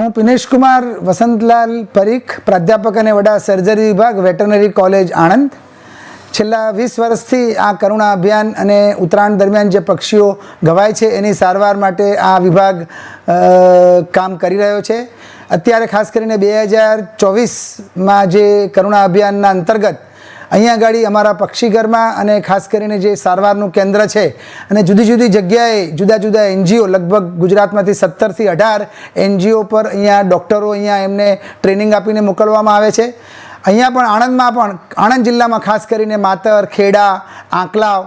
હું પિનેશ કુમાર, વસંતલાલ પરીખ, પ્રાધ્યાપક અને વડા સર્જરી વિભાગ, વેટરનરી કોલેજ, આણંદ. છેલ્લા વીસ વર્ષથી આ કરુણા અભિયાન અને ઉત્તરાયણ દરમિયાન જે પક્ષીઓ ઘવાય છે, એની સારવાર માટે આ વિભાગ કામ કરી રહ્યો છે. અત્યારે ખાસ કરીને બે હજાર ચોવીસમાં જે કરુણા અભિયાનના અંતર્ગત અહીંયા આગળ અમારા પક્ષીઘરમાં અને ખાસ કરીને જે સારવારનું કેન્દ્ર છે અને જુદી જુદી જગ્યાએ જુદા જુદા એનજીઓ લગભગ ગુજરાતમાંથી સત્તરથી અઢાર એનજીઓ પર અહીંયા ડૉક્ટરો અહીંયા એમને ટ્રેનિંગ આપીને મોકલવામાં આવે છે. અહીંયા પણ આણંદમાં પણ, આણંદ જિલ્લામાં ખાસ કરીને માતર, ખેડા, આંકલાવ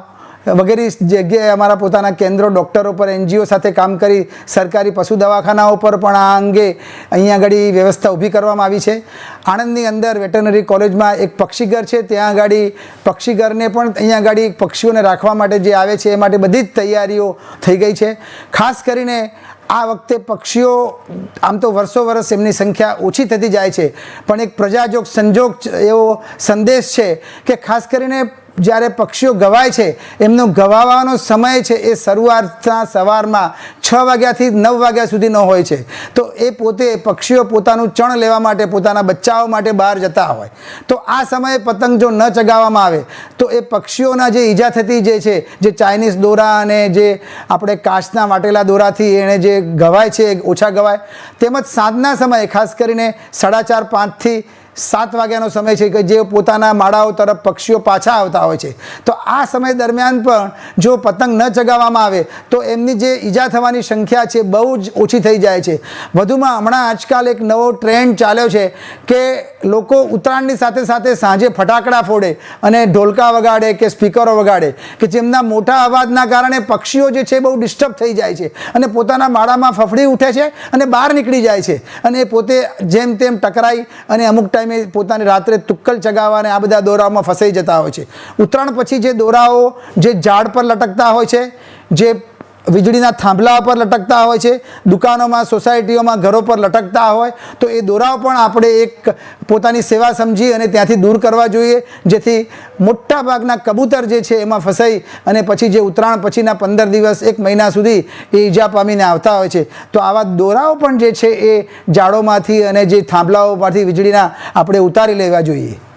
વગેરે જગ્યાએ અમારા પોતાના કેન્દ્રો, ડૉક્ટરો પર, એનજીઓ સાથે કામ કરી સરકારી પશુ દવાખાનાઓ પર પણ આ અંગે અહીંયા આગળ વ્યવસ્થા ઊભી કરવામાં આવી છે. આણંદની અંદર વેટરનરી કોલેજમાં એક પક્ષીઘર છે. ત્યાં આગળ પક્ષીઘરને પણ અહીંયા આગળ પક્ષીઓને રાખવા માટે જે આવે છે એ માટે બધી જ તૈયારીઓ થઈ ગઈ છે. ખાસ કરીને આ વખતે પક્ષીઓ આમ તો વર્ષો વર્ષ એમની સંખ્યા ઓછી થતી જાય છે. પણ એક પ્રજાજોગ સંજોગ એવો સંદેશ છે કે ખાસ કરીને જ્યારે પક્ષીઓ ગવાય છે, એમનો ગવાવાનો સમય છે એ શરૂઆતના સવારમાં છ વાગ્યાથી નવ વાગ્યા સુધીનો હોય છે. તો એ પોતે પક્ષીઓ પોતાનું ચણ લેવા માટે, પોતાના બચ્ચાઓ માટે બહાર જતા હોય. તો આ સમયે પતંગ જો ન ચગાવવામાં આવે, તો એ પક્ષીઓના જે ઈજા થતી જે છે, જે ચાઇનીઝ દોરા અને જે આપણે કાચના વાટેલા દોરાથી એણે જે ગવાય છે, એ ઓછા ગવાય. તેમજ સાંજના સમયે ખાસ કરીને સાડા ચાર પાંચથી સાત વાગ્યાનો સમય છે કે જે પોતાના માળાઓ તરફ પક્ષીઓ પાછા આવતા હોય છે. તો આ સમય દરમિયાન પણ જો પતંગ ન ચગાવવામાં આવે, તો એમની જે ઈજા થવાની સંખ્યા છે બહુ જ ઓછી થઈ જાય છે. વધુમાં હમણાં આજકાલ એક નવો ટ્રેન્ડ ચાલ્યો છે કે લોકો ઉત્તરાયણની સાથે સાથે સાંજે ફટાકડા ફોડે અને ઢોલકા વગાડે કે સ્પીકરો વગાડે, કે જેમના મોટા અવાજના કારણે પક્ષીઓ જે છે બહુ ડિસ્ટર્બ થઈ જાય છે અને પોતાના માળામાં ફફડી ઉઠે છે અને બહાર નીકળી જાય છે. અને પોતે જેમ તેમ ટકરાઈ અને અમુક ટાઈમે પોતાની રાત્રે તુક્કલ ચગાવવાને આ બધા દોરાઓમાં ફસાઈ જતા હોય છે. ઉત્તરાયણ પછી જે દોરાઓ, જે ઝાડ પર લટકતા હોય છે, જે વીજળીના થાંભલા પર લટકતા હોય છે, દુકાનોમાં, સોસાયટીઓમાં, ઘરો પર લટકતા હોય, તો એ દોરાઓ પણ આપણે એક પોતાની સેવા સમજી અને ત્યાંથી દૂર કરવા જોઈએ. જેથી મોટા ભાગના કબૂતર જે છે એમાં ફસાઈ અને પછી જે ઉત્તરાયણ પછીના પંદર દિવસ, એક મહિના સુધી એ ઈજા પામીને આવતા હોય છે. તો આવા દોરાઓ પણ જે છે એ ઝાડોમાંથી અને જે થાંભલાઓમાંથી વીજળીના આપણે ઉતારી લેવા જોઈએ.